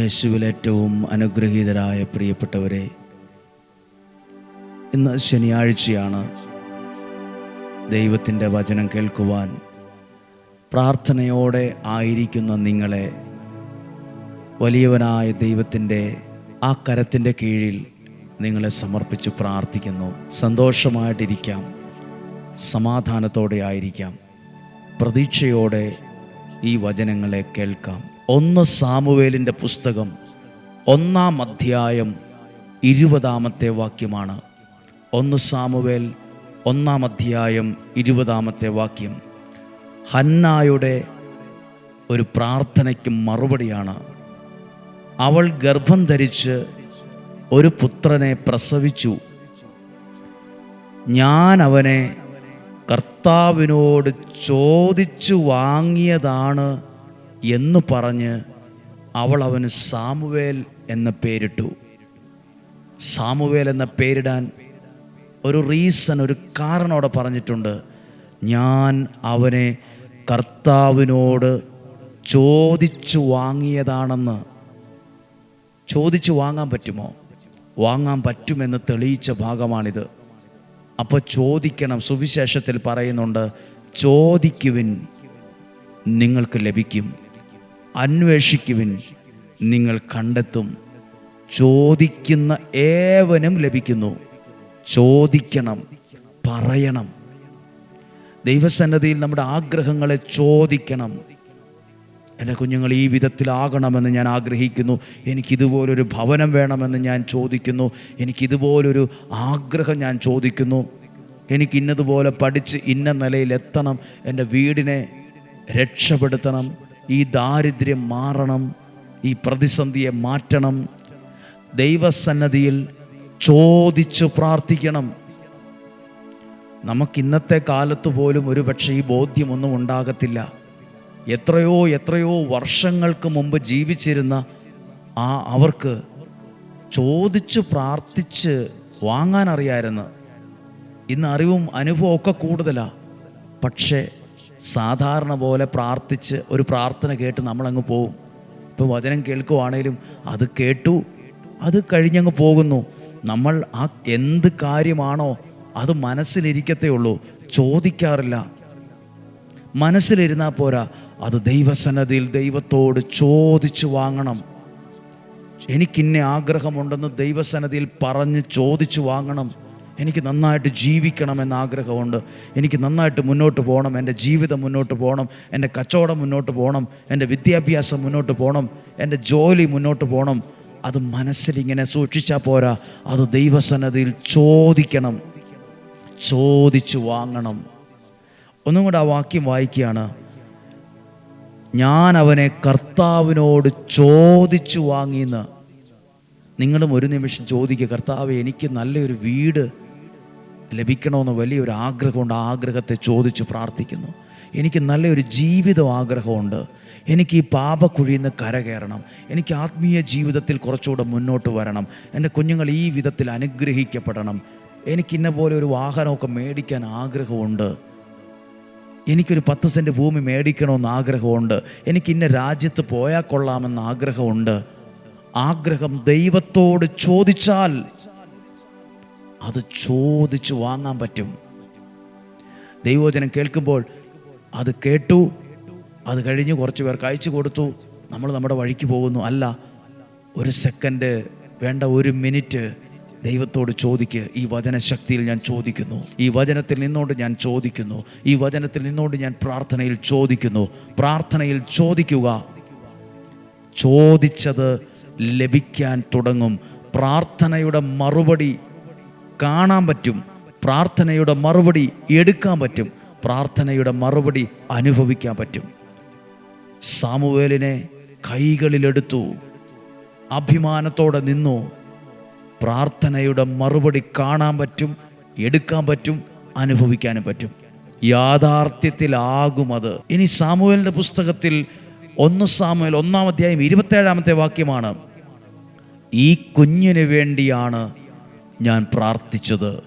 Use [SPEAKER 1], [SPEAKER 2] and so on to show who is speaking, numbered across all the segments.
[SPEAKER 1] യേശുവിൽ ഏറ്റവും അനുഗ്രഹീതരായ പ്രിയപ്പെട്ടവരെ ഇന്ന് ശനിയാഴ്ചയാണ് ദൈവത്തിന്റെ വചനം കേൾക്കുവാൻ പ്രാർത്ഥനയോടെ ആയിരിക്കുന്ന നിങ്ങളെ വലിയവനായ ദൈവത്തിന്റെ ആ കരത്തിന്റെ കീഴിൽ നിങ്ങളെ സമർപ്പിച്ച് പ്രാർത്ഥിക്കുന്നു. സന്തോഷമായിട്ടിരിക്കാം. സമാധാനത്തോടെ ആയിരിക്കാം. പ്രതീക്ഷയോടെ ഈ വചനങ്ങളെ കേൾക്കാം. ഒന്ന് സാമുവേലിന്റെ പുസ്തകം ഒന്നാം അധ്യായം ഇരുപതാമത്തെ വാക്യമാണ്. ഒന്ന് സാമുവേൽ ഒന്നാം അധ്യായം ഇരുപതാമത്തെ വാക്യം. ഹന്നായുടെ ഒരു പ്രാർത്ഥനയ്ക്ക് മറുപടിയാണ്. അവൾ ഗർഭം ധരിച്ച് ഒരു പുത്രനെ പ്രസവിച്ചു. ഞാൻ അവനെ കർത്താവിനോട് ചോദിച്ചു വാങ്ങിയതാണ് എന്ന് പറഞ്ഞ് അവൾ അവന് സാമുവേൽ എന്ന പേരിട്ടു. സാമുവേൽ എന്ന പേരിടാൻ ഒരു റീസൺ ഒരു കാരണം അവിടെ പറഞ്ഞിട്ടുണ്ട്. ഞാൻ അവനെ കർത്താവിനോട് ചോദിച്ചു വാങ്ങിയതാണെന്ന്. ചോദിച്ചു വാങ്ങാൻ പറ്റുമോ? വാങ്ങാൻ പറ്റുമെന്ന് തെളിയിച്ച ഭാഗമാണിത്. അപ്പോൾ ചോദിക്കണം സുവിശേഷത്തിൽ പറയുന്നുണ്ട് ചോദിക്കുവിൻ നിങ്ങൾക്ക് ലഭിക്കും. അന്വേഷിക്കുവിൻ. നിങ്ങൾ കണ്ടെത്തും. ചോദിക്കുന്ന ഏവനും ലഭിക്കുന്നു. ചോദിക്കണം പറയണം. ദൈവസന്നദ്ധിയിൽ നമ്മുടെ ആഗ്രഹങ്ങളെ ചോദിക്കണം. എന്റെ കുഞ്ഞുങ്ങൾ ഈ വിധത്തിലാകണമെന്ന് ഞാൻ ആഗ്രഹിക്കുന്നു. എനിക്കിതുപോലൊരു ഭവനം വേണമെന്ന് ഞാൻ ചോദിക്കുന്നു. എനിക്കിതുപോലൊരു ആഗ്രഹം ഞാൻ ചോദിക്കുന്നു. എനിക്ക് ഇന്നതുപോലെ പഠിച്ച് ഇന്ന നിലയിൽ എത്തണം എന്റെ വീടിനെ രക്ഷപ്പെടുത്തണം. ഈ ദാരിദ്ര്യം മാറണം ഈ പ്രതിസന്ധിയെ മാറ്റണം. ദൈവസന്നദ്ധിയിൽ ചോദിച്ചു പ്രാർത്ഥിക്കണം. നമുക്ക് ഇന്നത്തെ കാലത്ത് പോലും ഒരുപക്ഷെ ഈ ബോധ്യമൊന്നും ഉണ്ടാകത്തില്ല. എത്രയോ എത്രയോ വർഷങ്ങൾക്ക് മുമ്പ് ജീവിച്ചിരുന്ന ആ അവർക്ക് ചോദിച്ച് പ്രാർത്ഥിച്ച് വാങ്ങാൻ അറിയായിരുന്നു ഇന്ന് അറിവും അനുഭവമൊക്കെ കൂടുതലാണ് പക്ഷേ സാധാരണ പോലെ പ്രാർത്ഥിച്ച് ഒരു പ്രാർത്ഥന കേട്ട് നമ്മളങ്ങ് പോവും. ഇപ്പോൾ വചനം കേൾക്കുവാണേലും അത് കേട്ടു അത് കഴിഞ്ഞങ്ങ് പോകുന്നു. നമ്മൾ ആ എന്ത് കാര്യമാണോ അത് മനസ്സിലിരിക്കത്തേ ഉള്ളൂ ചോദിക്കാറില്ല. മനസ്സിലിരുന്നാൽ പോരാ അത് ദൈവസന്നതിയിൽ ദൈവത്തോട് ചോദിച്ചു വാങ്ങണം. എനിക്കിന്നെ ആഗ്രഹമുണ്ടെന്ന് ദൈവസന്നതിയിൽ പറഞ്ഞ് ചോദിച്ചു വാങ്ങണം. എനിക്ക് നന്നായിട്ട് ജീവിക്കണമെന്ന് ആഗ്രഹമുണ്ട്. എനിക്ക് നന്നായിട്ട് മുന്നോട്ട് പോകണം. എന്റെ ജീവിതം മുന്നോട്ട് പോകണം. എന്റെ കച്ചവടം മുന്നോട്ട് പോകണം. എന്റെ വിദ്യാഭ്യാസം മുന്നോട്ട് പോകണം. എന്റെ ജോലി മുന്നോട്ട് പോകണം. അത് മനസ്സിലിങ്ങനെ സൂക്ഷിച്ചാൽ പോരാ. അത് ദൈവസന്നതിയിൽ ചോദിക്കണം. ചോദിച്ചു വാങ്ങണം. ഒന്നും കൂടെ ആ വാക്യം വായിക്കുകയാണ്. ഞാൻ അവനെ കർത്താവിനോട് ചോദിച്ചു വാങ്ങിയെന്ന്. നിങ്ങളും ഒരു നിമിഷം ചോദിക്കുക കർത്താവ് എനിക്ക് നല്ലൊരു വീട് ലഭിക്കണമെന്ന് വലിയൊരു ആഗ്രഹമുണ്ട്. ആ ആഗ്രഹത്തെ ചോദിച്ച് പ്രാർത്ഥിക്കുന്നു. എനിക്ക് നല്ലൊരു ജീവിതം ആഗ്രഹമുണ്ട്. എനിക്ക് ഈ പാപക്കുഴിയിൽ നിന്ന് കരകയറണം എനിക്ക് ആത്മീയ ജീവിതത്തിൽ കുറച്ചുകൂടെ മുന്നോട്ട് വരണം. എന്റെ കുഞ്ഞുങ്ങൾ ഈ വിധത്തിൽ അനുഗ്രഹിക്കപ്പെടണം. എനിക്കിന്ന പോലെ ഒരു വാഹനമൊക്കെ മേടിക്കാൻ ആഗ്രഹമുണ്ട്. എനിക്കൊരു പത്ത് സെന്റ് ഭൂമി മേടിക്കണമെന്ന് ആഗ്രഹമുണ്ട്. എനിക്ക് ഇന്ന രാജ്യത്ത് പോയാൽ കൊള്ളാമെന്ന് ആഗ്രഹമുണ്ട്. ആഗ്രഹം ദൈവത്തോട് ചോദിച്ചാൽ അത് ചോദിച്ചു വാങ്ങാൻ പറ്റും. ദൈവവചനം കേൾക്കുമ്പോൾ അത് കേട്ടു അത് കഴിഞ്ഞ് കുറച്ച് പേർക്ക് അയച്ചു കൊടുത്തു. നമ്മൾ നമ്മുടെ വഴിക്ക് പോകുന്നു. അല്ല ഒരു സെക്കൻഡ് വേണ്ട ഒരു മിനിറ്റ് ദൈവത്തോട് ചോദിക്ക്. ഈ വചനശക്തിയിൽ ഞാൻ ചോദിക്കുന്നു. ഈ വചനത്തിൽ നിന്നോട് ഞാൻ ചോദിക്കുന്നു. ഈ വചനത്തിൽ നിന്നോട് ഞാൻ പ്രാർത്ഥനയിൽ ചോദിക്കുന്നു. പ്രാർത്ഥനയിൽ ചോദിക്കുക. ചോദിച്ചത് ലഭിക്കാൻ തുടങ്ങും. പ്രാർത്ഥനയുടെ മറുപടി കാണാൻ പറ്റും. പ്രാർത്ഥനയുടെ മറുപടി എടുക്കാൻ പറ്റും. പ്രാർത്ഥനയുടെ മറുപടി അനുഭവിക്കാൻ പറ്റും. സാമുവേലിനെ കൈകളിലെടുത്തു. അഭിമാനത്തോടെ നിന്നു. പ്രാർത്ഥനയുടെ മറുപടി കാണാൻ പറ്റും എടുക്കാൻ പറ്റും അനുഭവിക്കാനും പറ്റും. യാഥാർത്ഥ്യത്തിലാകും അത്. ഇനി സാമുവേലിന്റെ പുസ്തകത്തിൽ ഒന്ന് സാമുവേൽ ഒന്നാം അധ്യായം ഇരുപത്തേഴാമത്തെ വാക്യമാണ്. ഈ കുഞ്ഞിന് വേണ്ടിയാണ് ഞാൻ പ്രാർത്ഥിച്ചത്.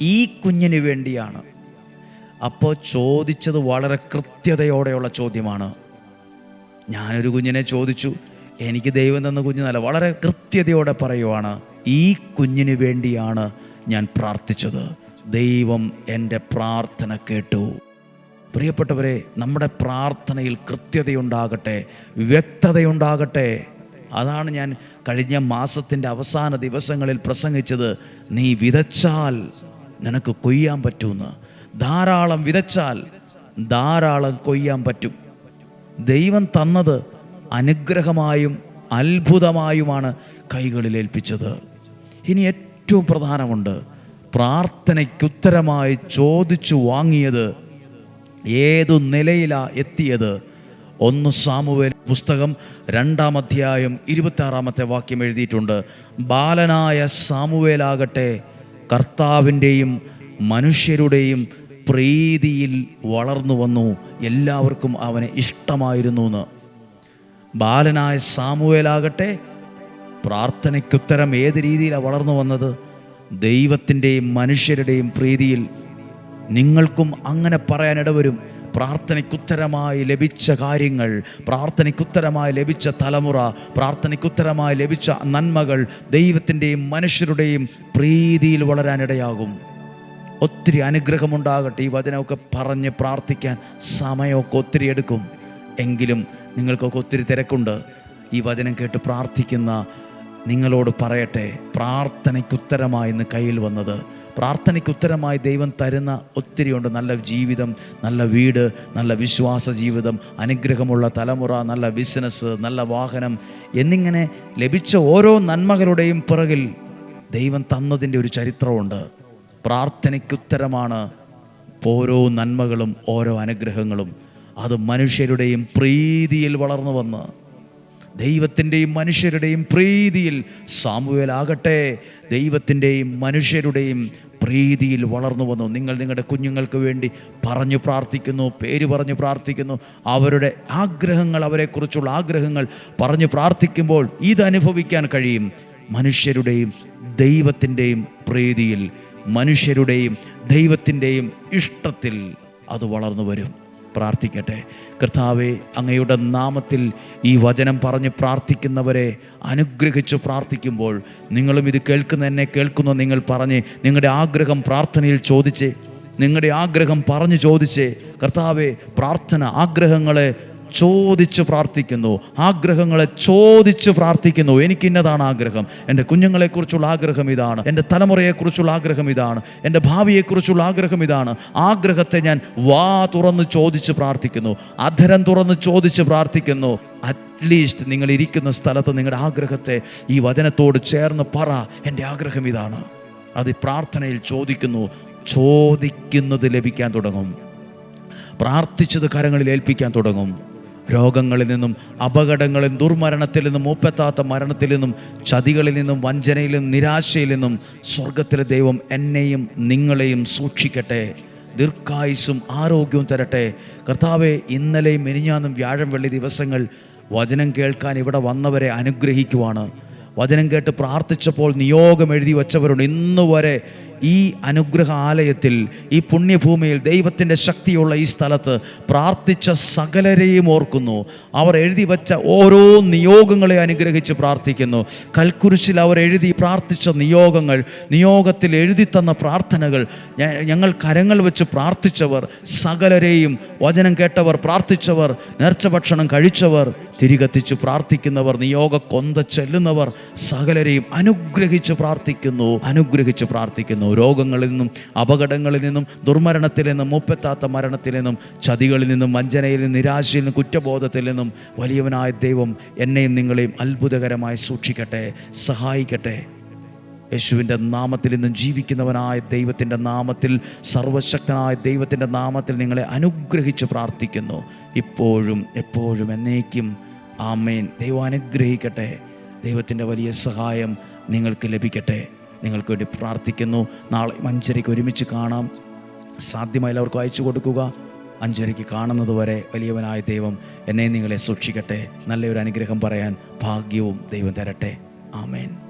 [SPEAKER 1] ഈ കുഞ്ഞിന് വേണ്ടിയാണ്. അപ്പോൾ ചോദിച്ചത് വളരെ കൃത്യതയോടെയുള്ള ചോദ്യമാണ്. ഞാനൊരു കുഞ്ഞിനെ ചോദിച്ചു. എനിക്ക് ദൈവം തന്ന കുഞ്ഞിനല്ല വളരെ കൃത്യതയോടെ പറയുവാണ് ഈ കുഞ്ഞിന് വേണ്ടിയാണ് ഞാൻ പ്രാർത്ഥിച്ചത്. ദൈവം എന്റെ പ്രാർത്ഥന കേട്ടു. പ്രിയപ്പെട്ടവരെ നമ്മുടെ പ്രാർത്ഥനയിൽ കൃത്യതയുണ്ടാകട്ടെ വ്യക്തതയുണ്ടാകട്ടെ. അതാണ് ഞാൻ കഴിഞ്ഞ മാസത്തിന്റെ അവസാന ദിവസങ്ങളിൽ പ്രസംഗിച്ചത് നീ വിതച്ചാൽ നിനക്ക് കൊയ്യാൻ പറ്റുമെന്ന് ധാരാളം വിതച്ചാൽ ധാരാളം കൊയ്യാൻ പറ്റും. ദൈവം തന്നത് അനുഗ്രഹമായും അത്ഭുതമായുമാണ് കൈകളിൽ ഏൽപ്പിച്ചത്. ഇനി ഏറ്റവും പ്രധാനമുണ്ട് പ്രാർത്ഥനയ്ക്കുത്തരമായി ചോദിച്ചു വാങ്ങിയത് ഏതു നിലയിലാണ് എത്തിയത്? ഒന്ന് സാമുവേൽ പുസ്തകം രണ്ടാം അധ്യായം ഇരുപത്താറാമത്തെ വാക്യം എഴുതിയിട്ടുണ്ട്. ബാലനായ സാമുവേലാകട്ടെ കർത്താവിന്റെയും മനുഷ്യരുടെയും പ്രീതിയിൽ വളർന്നു വന്നു. എല്ലാവർക്കും അവനെ ഇഷ്ടമായിരുന്നു എന്ന് ബാലനായ സാമുവേലാകട്ടെ പ്രാർത്ഥനയ്ക്കുത്തരം ഏത് രീതിയിലാണ് വളർന്നു വന്നത്? ദൈവത്തിന്റെയും മനുഷ്യരുടെയും പ്രീതിയിൽ നിങ്ങൾക്കും അങ്ങനെ പറയാൻ ഇടവരും പ്രാർത്ഥനയ്ക്കുത്തരമായി ലഭിച്ച കാര്യങ്ങൾ പ്രാർത്ഥനയ്ക്കുത്തരമായി ലഭിച്ച തലമുറ പ്രാർത്ഥനയ്ക്കുത്തരമായി ലഭിച്ച നന്മകൾ ദൈവത്തിന്റെയും മനുഷ്യരുടെയും പ്രീതിയിൽ വളരാനിടയാകും. ഒത്തിരി അനുഗ്രഹമുണ്ടാകട്ടെ ഈ വചനമൊക്കെ പറഞ്ഞ് പ്രാർത്ഥിക്കാൻ സമയമൊക്കെ ഒത്തിരി എടുക്കും. എങ്കിലും നിങ്ങൾക്കൊക്കെ ഒത്തിരി തിരക്കുണ്ട്. ഈ വചനം കേട്ട് പ്രാർത്ഥിക്കുന്ന നിങ്ങളോട് പറയട്ടെ പ്രാർത്ഥനയ്ക്കുത്തരമായി ഇന്ന് കയ്യിൽ വന്നത് പ്രാർത്ഥനയ്ക്ക് ഉത്തരമായി ദൈവം തരുന്ന ഒത്തിരിയുണ്ട് നല്ല ജീവിതം നല്ല വീട് നല്ല വിശ്വാസ ജീവിതം അനുഗ്രഹമുള്ള തലമുറ നല്ല ബിസിനസ് നല്ല വാഹനം എന്നിങ്ങനെ ലഭിച്ച ഓരോ നന്മകളുടെയും പിറകിൽ ദൈവം തന്നതിന്റെ ഒരു ചരിത്രമുണ്ട്. പ്രാർത്ഥനയ്ക്കുത്തരമാണ് ഓരോ നന്മകളും ഓരോ അനുഗ്രഹങ്ങളും. അത് മനുഷ്യരുടെയും പ്രീതിയിൽ വളർന്നു വന്ന് ദൈവത്തിന്റെയും മനുഷ്യരുടെയും പ്രീതിയിൽ സാമുവേലാകട്ടെ ദൈവത്തിന്റെയും മനുഷ്യരുടെയും പ്രീതിയിൽ വളർന്നു വന്നു. നിങ്ങൾ നിങ്ങളുടെ കുഞ്ഞുങ്ങൾക്ക് വേണ്ടി പറഞ്ഞു പ്രാർത്ഥിക്കുന്നു പേര് പറഞ്ഞു പ്രാർത്ഥിക്കുന്നു. അവരുടെ ആഗ്രഹങ്ങൾ അവരെക്കുറിച്ചുള്ള ആഗ്രഹങ്ങൾ പറഞ്ഞു പ്രാർത്ഥിക്കുമ്പോൾ ഇതനുഭവിക്കാൻ കഴിയും. മനുഷ്യരുടെയും ദൈവത്തിന്റെയും പ്രീതിയിൽ മനുഷ്യരുടെയും ദൈവത്തിന്റെയും ഇഷ്ടത്തിൽ അത് വളർന്നു വരും. പ്രാർത്ഥിക്കട്ടെ. കർത്താവെ അങ്ങയുടെ നാമത്തിൽ ഈ വചനം പറഞ്ഞ് പ്രാർത്ഥിക്കുന്നവരെ അനുഗ്രഹിച്ച് പ്രാർത്ഥിക്കുമ്പോൾ നിങ്ങളും ഇത് കേൾക്കുന്ന എന്നെ കേൾക്കുന്ന നിങ്ങൾ പറഞ്ഞ് നിങ്ങളുടെ ആഗ്രഹം പ്രാർത്ഥനയിൽ ചോദിച്ച് നിങ്ങളുടെ ആഗ്രഹം പറഞ്ഞു ചോദിച്ച് കർത്താവെ പ്രാർത്ഥന ആഗ്രഹങ്ങളെ ചോദിച്ച് പ്രാർത്ഥിക്കുന്നു. ആഗ്രഹങ്ങളെ ചോദിച്ച് പ്രാർത്ഥിക്കുന്നു. എനിക്ക് ഇന്നതാണ് ആഗ്രഹം. എന്റെ കുഞ്ഞുങ്ങളെക്കുറിച്ചുള്ള ആഗ്രഹം ഇതാണ്. എന്റെ തലമുറയെക്കുറിച്ചുള്ള ആഗ്രഹം ഇതാണ്. എന്റെ ഭാവിയെക്കുറിച്ചുള്ള ആഗ്രഹം ഇതാണ്. ആഗ്രഹത്തെ ഞാൻ വാ തുറന്ന് ചോദിച്ച് പ്രാർത്ഥിക്കുന്നു. അധരം തുറന്ന് ചോദിച്ച് പ്രാർത്ഥിക്കുന്നു. അറ്റ്ലീസ്റ്റ് നിങ്ങൾ ഇരിക്കുന്ന സ്ഥലത്ത് നിങ്ങളുടെ ആഗ്രഹത്തെ ഈ വചനത്തോട് ചേർന്ന് പറ. എന്റെ ആഗ്രഹം ഇതാണ്. അത് പ്രാർത്ഥനയിൽ ചോദിക്കുന്നു. ചോദിക്കുന്നത് ലഭിക്കാൻ തുടങ്ങും. പ്രാർത്ഥിച്ചത് കരങ്ങളിൽ ഏൽപ്പിക്കാൻ തുടങ്ങും. രോഗങ്ങളിൽ നിന്നും അപകടങ്ങളിൽ ദുർമരണത്തിൽ നിന്നും മൂപ്പെത്താത്ത മരണത്തിൽ നിന്നും ചതികളിൽ നിന്നും വഞ്ചനയിൽ നിന്നും നിരാശയിൽ നിന്നും സ്വർഗത്തിലെ ദൈവം എന്നെയും നിങ്ങളെയും സൂക്ഷിക്കട്ടെ. ദീർഘായുസും ആരോഗ്യവും തരട്ടെ. കർത്താവെ ഇന്നലെയും മെനിഞ്ഞാന്നും വ്യാഴം വെള്ളി ദിവസങ്ങൾ വചനം കേൾക്കാൻ ഇവിടെ വന്നവരെ അനുഗ്രഹിക്കുവാണ്. വചനം കേട്ട് പ്രാർത്ഥിച്ചപ്പോൾ നിയോഗം എഴുതി വച്ചവരുണ്ട്. ഇന്ന് വരെ ഈ അനുഗ്രഹ ആലയത്തിൽ ഈ പുണ്യഭൂമിയിൽ ദൈവത്തിന്റെ ശക്തിയുള്ള ഈ സ്ഥലത്ത് പ്രാർത്ഥിച്ച സകലരെയും ഓർക്കുന്നു. അവർ എഴുതി വച്ച ഓരോ നിയോഗങ്ങളെ അനുഗ്രഹിച്ച് പ്രാർത്ഥിക്കുന്നു. കൽക്കുരിശിൽ അവർ എഴുതി പ്രാർത്ഥിച്ച നിയോഗങ്ങൾ നിയോഗത്തിൽ എഴുതി തന്ന പ്രാർത്ഥനകൾ ഞങ്ങൾ കരങ്ങൾ വെച്ച് പ്രാർത്ഥിച്ചവർ സകലരെയും വചനം കേട്ടവർ പ്രാർത്ഥിച്ചവർ നേർച്ച ഭക്ഷണം കഴിച്ചവർ തിരികത്തിച്ച് പ്രാർത്ഥിക്കുന്നവർ നിയോഗ കൊന്ത ചെല്ലുന്നവർ സകലരെയും അനുഗ്രഹിച്ച് പ്രാർത്ഥിക്കുന്നു അനുഗ്രഹിച്ച് പ്രാർത്ഥിക്കുന്നു. രോഗങ്ങളിൽ നിന്നും അപകടങ്ങളിൽ നിന്നും ദുർമരണത്തിൽ നിന്നും മൂപ്പത്താത്ത മരണത്തിൽ നിന്നും ചതികളിൽ നിന്നും വഞ്ചനയിൽ നിന്നും നിരാശയിൽ നിന്നും കുറ്റബോധത്തിൽ നിന്നും വലിയവനായ ദൈവം എന്നെയും നിങ്ങളെയും അത്ഭുതകരമായി സൂക്ഷിക്കട്ടെ സഹായിക്കട്ടെ. യേശുവിന്റെ നാമത്തിൽ ഇന്നും ജീവിക്കുന്നവനായ ദൈവത്തിന്റെ നാമത്തിൽ സർവശക്തനായ ദൈവത്തിന്റെ നാമത്തിൽ നിങ്ങളെ അനുഗ്രഹിച്ച് പ്രാർത്ഥിക്കുന്നു. ഇപ്പോഴും എപ്പോഴും എന്നേക്കും ആമേൻ. ദൈവം അനുഗ്രഹിക്കട്ടെ. ദൈവത്തിന്റെ വലിയ സഹായം നിങ്ങൾക്ക് ലഭിക്കട്ടെ. നിങ്ങൾക്ക് വേണ്ടി പ്രാർത്ഥിക്കുന്നു. നാളെ അഞ്ചരയ്ക്ക് ഒരുമിച്ച് കാണാം. സാധ്യമായി എല്ലാവർക്കും അയച്ചു കൊടുക്കുക. അഞ്ചരയ്ക്ക് കാണുന്നത് വരെ വലിയവനായ ദൈവം എന്നെ നിങ്ങളെ സൂക്ഷിക്കട്ടെ. നല്ലൊരു അനുഗ്രഹം പറയാൻ ഭാഗ്യവും ദൈവം തരട്ടെ. ആമേൻ.